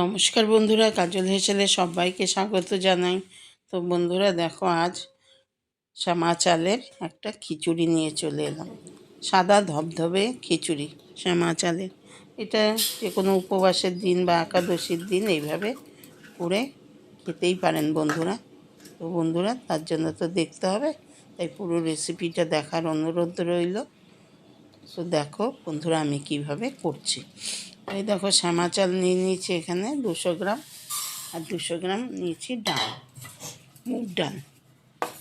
নমস্কার বন্ধুরা, কাজল হেসেলে সবাইকে স্বাগত জানাই। তো বন্ধুরা, দেখো আজ শ্যামা চালের একটা খিচুড়ি নিয়ে চলে এলাম। সাদা ধবধবে খিচুড়ি শ্যামা চালের এটা যে কোনো উপবাসের দিন বা একাদশীর দিন এইভাবে করে খেতেই পারেন বন্ধুরা। তো বন্ধুরা, তার জন্য তো দেখতে হবে, তাই পুরো রেসিপিটা দেখার অনুরোধ রইল। তো দেখো বন্ধুরা, আমি কীভাবে করছি। এই দেখো শ্যামা চাল নিয়ে নিয়েছি এখানে দুশো গ্রাম আর দুশো গ্রাম নিয়েছি ডাল, মুগ ডাল।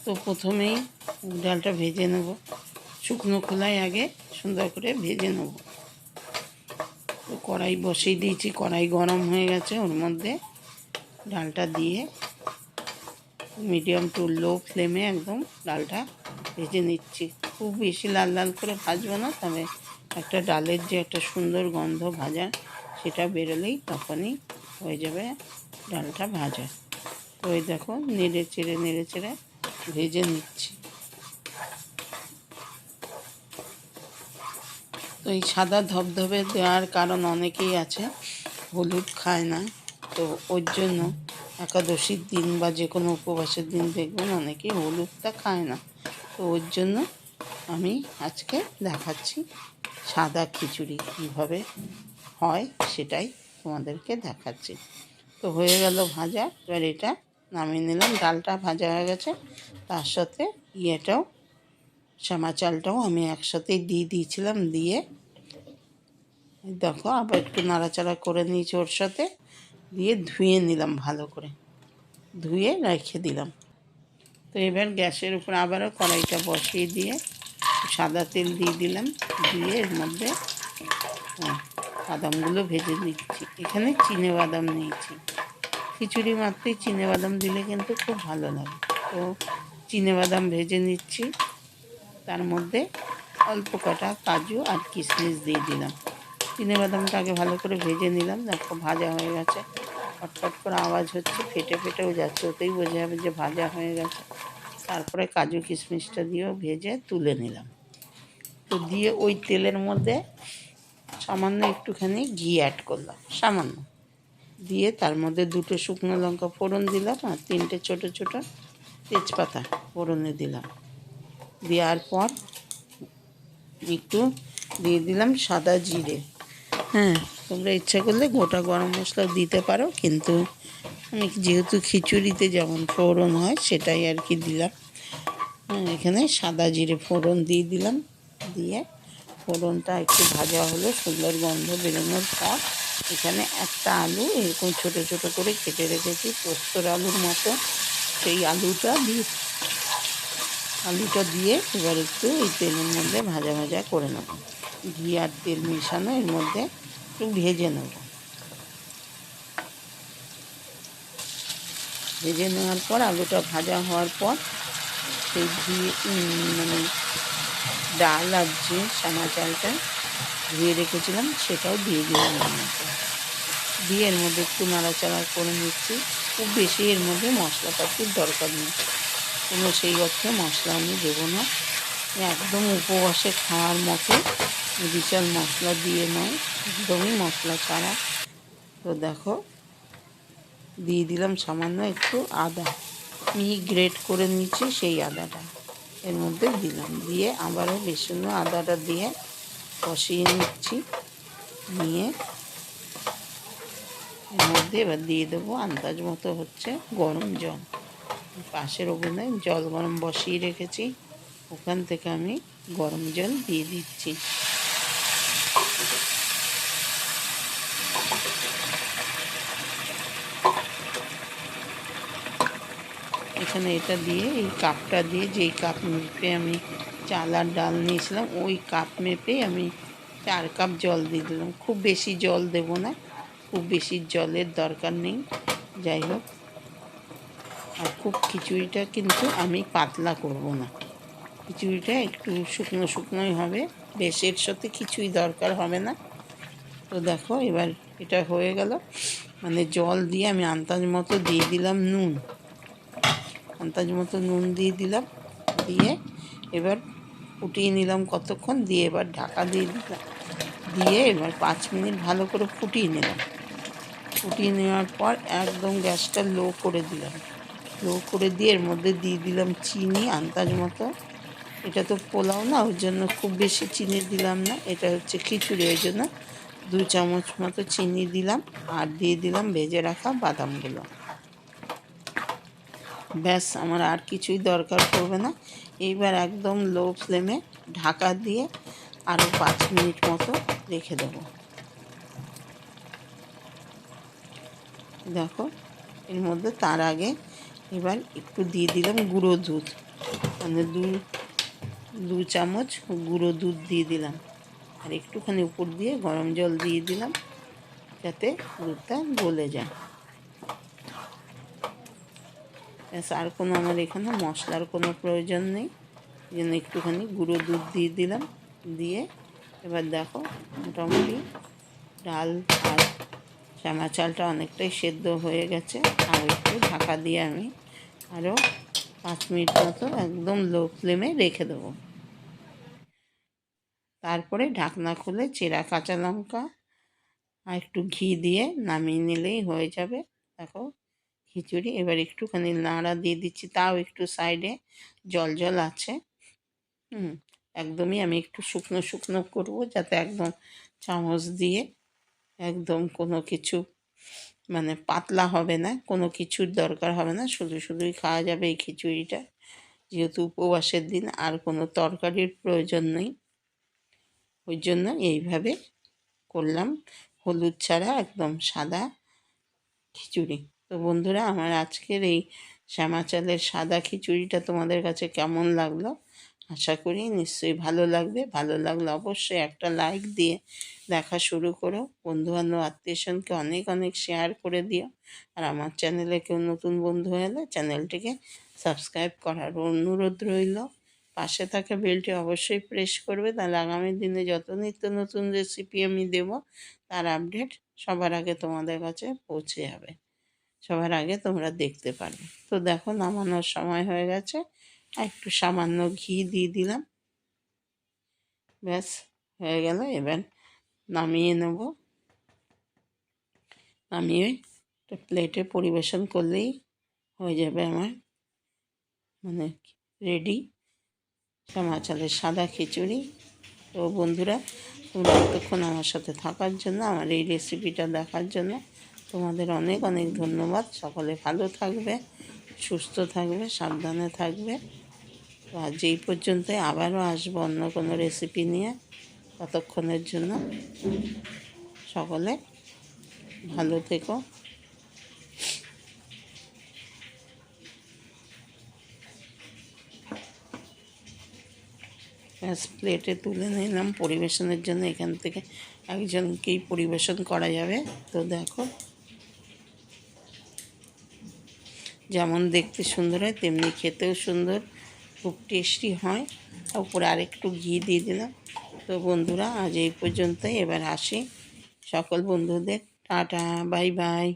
তো প্রথমেই মুগ ডালটা ভেজে নেব। শুকনো খোলায় আগে সুন্দর করে ভেজে নেব। তো কড়াই বসিয়ে দিয়েছি, কড়াই গরম হয়ে গেছে। ওর মধ্যে ডালটা দিয়ে মিডিয়াম টু লো ফ্লেমে একদম ডালটা ভেজে নিচ্ছি। খুব বেশি লাল লাল করে ভাজবো না, তবে একটা ডালের যে একটা সুন্দর গন্ধ ভাজা, সেটা বেরোলেই তখনই হয়ে যাবে ডালটা ভাজা। তো এই দেখো, নেড়ে চেড়ে নেড়ে চেড়ে ভেজে নিচ্ছি। তো এই সাদা ধবধবে দেওয়ার কারণ অনেকেই আছে, হলুদ খায় না। তো ওর জন্য একাদশীর দিন বা যে কোনো উপবাসের দিন দেখবেন, অনেকেই হলুদটা খায় না। তো ওর জন্য আমি আজকে দেখাচ্ছি সাদা খিচুড়ি কীভাবে হয় সেটাই তোমাদেরকে দেখাচ্ছি। তো হয়ে গেল ভাজা, এবার এটা নামিয়ে নিলাম। ডালটা ভাজা হয়ে গেছে। তার সাথে ইয়েটাও শ্যামা চালটাও আমি একসাথেই দিয়ে দিয়েছিলাম দিয়ে। দেখো আবার একটু নাড়াচাড়া করে নিয়েছি ওর সাথে। দিয়ে ধুয়ে নিলাম ভালো করে। ধুয়ে রেখে দিলাম। তো এবার গ্যাসের উপর আবারও কড়াইটা বসিয়ে দিয়ে সাদা তেল দিয়ে দিলাম। দিয়ে এর মধ্যে বাদামগুলো ভেজে নিচ্ছি। এখানে চিনে বাদাম নিয়েছি। খিচুড়ি মাত্রই চিনে বাদাম দিলে কিন্তু খুব ভালো লাগে। তো চিনে বাদাম ভেজে নিচ্ছি। তার মধ্যে অল্প কটা কাজু আর কিশমিশ দিয়ে দিলাম। চিনে বাদামটা আগে ভালো করে ভেজে নিলাম। দেখো ভাজা হয়ে গেছে। ফটফট করে আওয়াজ হচ্ছে, ফেটে ফেটেও যাচ্ছে। ওতেই বোঝা যাবে যে ভাজা হয়ে গেছে। তারপরে কাজু কিশমিশটা দিয়েও ভেজে তুলে নিলাম। তো দিয়ে ওই তেলের মধ্যে সামান্য একটুখানি ঘি অ্যাড করলাম, সামান্য। দিয়ে তার মধ্যে দুটো শুকনো লঙ্কা ফোড়ন দিলাম আর তিনটে ছোট ছোট তেজপাতা ফোড়নে দিলাম। দেওয়ার পর একটু দিয়ে দিলাম সাদা জিরে। হ্যাঁ তোমরা ইচ্ছা করলে গোটা গরম মশলা দিতে পারো, কিন্তু আমি যেহেতু খিচুড়িতে যেমন ফোড়ন হয়, সেটাই আর কি দিলাম। হ্যাঁ এখানে সাদা জিরে ফোড়ন দিয়ে দিলাম। দিয়ে ফোড়নটা একটু ভাজা হলো, সুন্দর গন্ধ বেরোনোর পর এখানে একটা আলু এরকম ছোট ছোট করে কেটে রেখেছি, পোস্তর আলুর মতো। সেই আলুটা দিয়ে আলুটা দিয়ে এবার একটু এই তেলের মধ্যে ভাজা ভাজা করে নেব। ঘি আর তেল মেশানো, এর মধ্যে একটু ভেজে নেব। ভেজে নেওয়ার পর আলুটা ভাজা হওয়ার পর সেই ধুয়ে মানে ডাল আর যে সামা চালটা ধুয়ে রেখেছিলাম, সেটাও দিয়ে দিলাম দিয়ে এর মধ্যে একটু নাড়াচাড়া করে নিচ্ছি। খুব বেশি এর মধ্যে মশলাপাতির দরকার নেই। কোনো সেই অর্থে মশলা আমি দেবো না। একদম উপবাসে খাওয়ার মতো, বিশাল মশলা দিয়ে নয়, একদমই মশলা ছাড়া। তো দেখো দিয়ে দিলাম সামান্য একটু আদা। মিহি গ্রেট করে নিচ্ছি সেই আদাটা। এর মধ্যে দিলাম। দিয়ে আবারও বেসন আদাটা দিয়ে কষিয়ে নিচ্ছি। নিয়ে এর মধ্যে এবার দিয়ে দেবো আন্দাজ মতো হচ্ছে গরম জল। পাশের ওভেনে জল গরম বসিয়ে রেখেছি। ওখান থেকে আমি গরম জল দিয়ে দিচ্ছি। এখানে এটা দিয়ে, এই কাপটা দিয়ে যেই কাপ মেপে আমি চাল আর ডাল নিয়েছিলাম, ওই কাপ মেপে আমি চার কাপ জল দিয়ে দিলাম। খুব বেশি জল দেব না, খুব বেশি জলের দরকার নেই। যাই হোক, আর খুব খিচুড়িটা কিন্তু আমি পাতলা করব না। খিচুড়িটা একটু শুকনো শুকনোই হবে, বেশের সাথে কিছুই দরকার হবে না। তো দেখো, এবার এটা হয়ে গেল। মানে জল দিয়ে আমি আন্দাজ মতো দিয়ে দিলাম নুন। আন্দাজ মতো নুন দিয়ে দিলাম, দিয়ে এবার ফুটিয়ে নিলাম কতক্ষণ, দিয়ে এবার ঢাকা দিয়ে দিলাম। দিয়ে এবার পাঁচ মিনিট ভালো করে ফুটিয়ে নিলাম। ফুটিয়ে নেওয়ার পর একদম গ্যাসটা লো করে দিলাম। লো করে দিয়ে এর মধ্যে দিয়ে দিলাম চিনি আন্দাজ মতো। এটা তো পোলাও না ওই জন্য খুব বেশি চিনি দিলাম না। এটা হচ্ছে খিচুড়ি, ওই জন্য দু চামচ মতো চিনি দিলাম আর দিয়ে দিলাম ভেজে রাখা বাদামগুলো। ব্যাস, আমার আর কিছুই দরকার পড়বে না। এইবার একদম লো ফ্লেমে ঢাকা দিয়ে আরও পাঁচ মিনিট মতো রেখে দেবো। দেখো, এর মধ্যে তার আগে এবার একটু দিয়ে দিলাম গুঁড়ো দুধ। মানে দু দু চামচ গুঁড়ো দুধ দিয়ে দিলাম। আর একটুখানি উপর দিয়ে গরম জল দিয়ে দিলাম, যাতে দুধটা গলে যায়। ব্যাস আর কোনো আমার এখানে মশলার কোনো প্রয়োজন নেই। জন্য একটুখানি গুঁড়ো দুধ দিয়ে দিলাম। দিয়ে এবার দেখো মোটামুটি ডাল আর শ্যামা চালটা অনেকটাই সেদ্ধ হয়ে গেছে। আর একটু ঢাকা দিয়ে আমি আরও পাঁচ মিনিট মতো একদম লো ফ্লেমে রেখে দেবো। তারপরে ঢাকনা খুলে চেরা কাঁচা লঙ্কা আর একটু ঘি দিয়ে নামিয়ে নিলেই হয়ে যাবে। দেখো খিচুড়ি, এবার একটুখানি নাড়া দিয়ে দিচ্ছি। তাও একটু সাইডে জল জল আছে। হুম, একদমই আমি একটু শুকনো শুকনো করব যাতে একদম চামচ দিয়ে একদম কোনো কিছু মানে পাতলা হবে না, কোনো কিছুর দরকার হবে না। শুধু, শুধুই খাওয়া যাবে এই খিচুড়িটা। যেহেতু উপবাসের দিন, আর কোনো তরকারির প্রয়োজন নেই। ওই জন্য এইভাবে করলাম। হলুদ ছাড়া একদম সাদা খিচুড়ি। তো বন্ধুরা, আমার আজকের এই শ্যামা চালের সাদা খিচুড়িটা তোমাদের কাছে কেমন লাগল? আশা করি নিশ্চয়ই ভালো লাগবে। ভালো লাগলে অবশ্যই একটা লাইক দিয়ে দেখা শুরু করো। বন্ধুবান্ধব আত্মীয়স্বজনকে অনেক অনেক শেয়ার করে দিও। আর আমার চ্যানেলে কেউ নতুন বন্ধু হলে চ্যানেলটিকে সাবস্ক্রাইব করার অনুরোধ রইল। পাশে থাকা বেলটি অবশ্যই প্রেস করবে। তাহলে আগামী দিনে যত নিত্য নতুন রেসিপি আমি দেব, তার আপডেট সবার আগে তোমাদের কাছে পৌঁছে যাবে। সবার আগে তোমরা দেখতে পারবে। তো দেখো, নামানোর সময় হয়ে গেছে। একটু সামান্য ঘি দিয়ে দিলাম। ব্যাস, হয়ে গেল। এবার নামিয়ে নেব। নামিয়ে প্লেটে পরিবেশন করলেই হয়ে যাবে আমার। মানে রেডি শ্যামা চালের সাদা খিচুড়ি। তো বন্ধুরা, তোমরা এতক্ষণ আমার সাথে থাকার জন্য, আমার এই রেসিপিটা দেখার জন্য তোমাদের অনেক অনেক ধন্যবাদ। সকলে ভালো থাকবে, সুস্থ থাকবে, সাবধানে থাকবে। তো আজ এই পর্যন্তই। আবারও আসব অন্য কোনো রেসিপি নিয়ে ততক্ষণের জন্য। সকলে ভালো থেকো। প্লেটে তুলে নিলাম। পরিবেশনের জন্য এখান থেকে একজনকেই পরিবেশন করা যাবে। তো দেখো। যেমন দেখতে সুন্দর হয়, তেমনি খেতেও সুন্দর। খুব টেস্টি হয়। উপরে আরেকটু ঘি দিয়ে দিলাম। তো বন্ধুরা, আজ এই পর্যন্তই। এবার আসি সকল বন্ধুদের। Tata, bye bye.